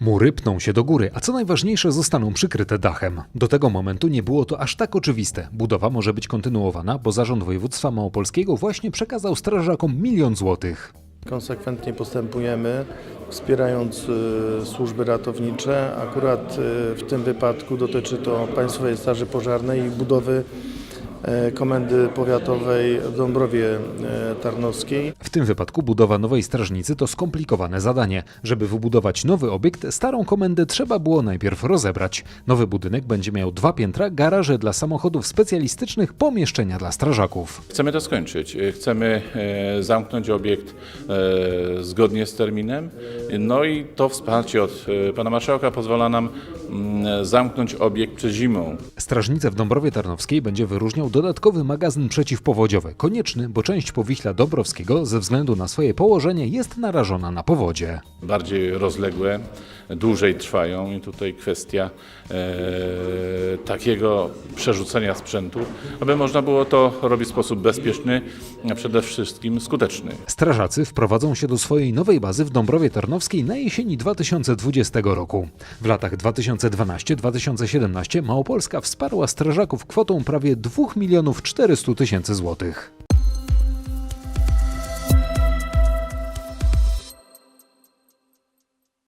Mury pną się do góry, a co najważniejsze zostaną przykryte dachem. Do tego momentu nie było to aż tak oczywiste. Budowa może być kontynuowana, bo Zarząd Województwa Małopolskiego właśnie przekazał strażakom milion złotych. Konsekwentnie postępujemy, wspierając y, służby ratownicze. Akurat y, w tym wypadku dotyczy to Państwowej Straży Pożarnej i budowy Komendy Powiatowej w Dąbrowie e, Tarnowskiej. W tym wypadku budowa nowej strażnicy to skomplikowane zadanie. Żeby wybudować nowy obiekt, starą komendę trzeba było najpierw rozebrać. Nowy budynek będzie miał dwa piętra, garaże dla samochodów specjalistycznych, pomieszczenia dla strażaków. Chcemy to skończyć. Chcemy e, zamknąć obiekt e, zgodnie z terminem. No i to wsparcie od e, pana marszałka pozwala nam mm, zamknąć obiekt przed zimą. Strażnicę w Dąbrowie Tarnowskiej będzie wyróżniał dodatkowy magazyn przeciwpowodziowy. Konieczny, bo część Powiśla Dąbrowskiego ze względu na swoje położenie jest narażona na powodzie. Bardziej rozległe, dłużej trwają i tutaj kwestia e, takiego przerzucenia sprzętu, aby można było to robić w sposób bezpieczny, a przede wszystkim skuteczny. Strażacy wprowadzą się do swojej nowej bazy w Dąbrowie Tarnowskiej na jesieni 2020 roku. W latach 2012-2017 Małopolska wsparła strażaków kwotą prawie 2 milionów 400 tysięcy złotych.